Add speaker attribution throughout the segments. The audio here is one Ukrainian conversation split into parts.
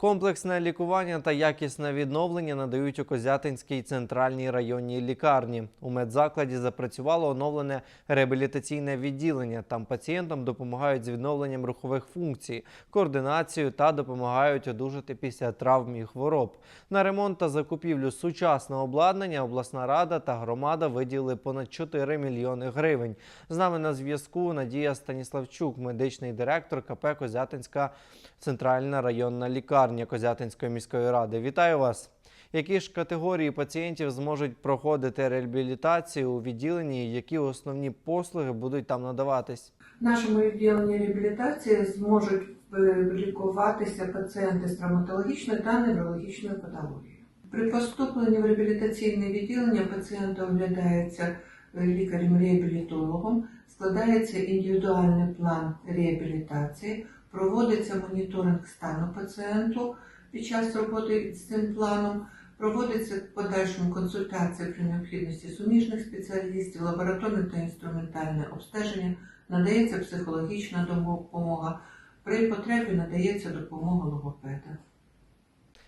Speaker 1: Комплексне лікування та якісне відновлення надають у Козятинській центральній районній лікарні. У медзакладі запрацювало оновлене реабілітаційне відділення. Там пацієнтам допомагають з відновленням рухових функцій, координацією та допомагають одужати після травм і хвороб. На ремонт та закупівлю сучасного обладнання обласна рада та громада виділили понад 4 мільйони гривень. З нами на зв'язку Надія Станіславчук, медичний директор КП Козятинська центральна районна лікарня Козятинської міської ради. Вітаю вас! Які ж категорії пацієнтів зможуть проходити реабілітацію у відділенні, які основні послуги будуть там надаватись?
Speaker 2: В нашому відділенні реабілітації зможуть е, лікуватися пацієнти з травматологічною та неврологічною патологією. При поступленні в реабілітаційне відділення пацієнт оглядається е, лікарем-реабілітологом, складається індивідуальний план реабілітації, проводиться моніторинг стану пацієнту під час роботи з цим планом. Проводиться в подальшому консультація при необхідності суміжних спеціалістів, лабораторне та інструментальне обстеження, надається психологічна допомога, при потребі надається допомога логопеда.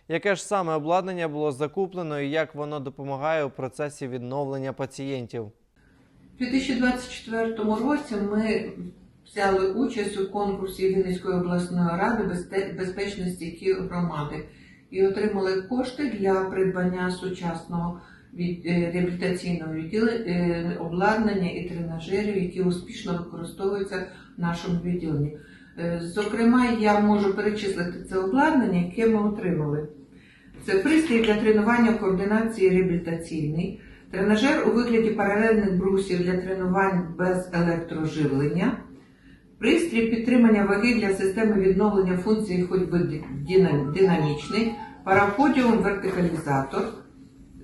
Speaker 1: Яке ж саме обладнання було закуплено і як воно допомагає у процесі відновлення пацієнтів?
Speaker 2: У 2024 році ми взяли участь у конкурсі Вінницької обласної ради безпечності громади і отримали кошти для придбання сучасного е, реабілітаційного відділення, обладнання і тренажерів, які успішно використовуються в нашому відділенні. Е, Зокрема, я можу перечислити це обладнання, яке ми отримали. Це пристрій для тренування координації реабілітаційний, тренажер у вигляді паралельних брусів для тренувань без електроживлення, пристрій підтримання ваги для системи відновлення функції ходьби дина- динамічний, параподіум вертикалізатор,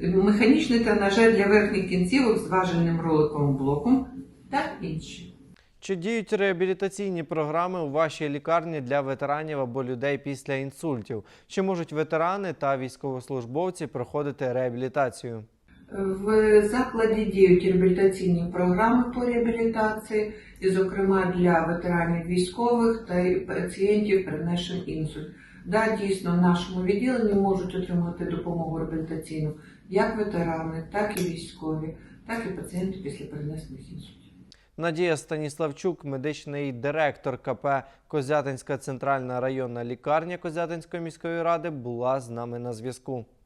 Speaker 2: механічний тренажер для верхніх кінцівок з важельним роликовим блоком та інші.
Speaker 1: Чи діють реабілітаційні програми у вашій лікарні для ветеранів або людей після інсультів? Чи можуть ветерани та військовослужбовці проходити реабілітацію?
Speaker 2: В закладі діють реабілітаційні програми по реабілітації, і, зокрема, для ветеранів військових та пацієнтів, перенесшим інсульт. Да, дійсно, в нашому відділенні можуть отримати допомогу реабілітаційну як ветерани, так і військові, так і пацієнти після перенесених інсультів.
Speaker 1: Надія Станіславчук, медичний директор КП Козятинська центральна районна лікарня Козятинської міської ради, була з нами на зв'язку.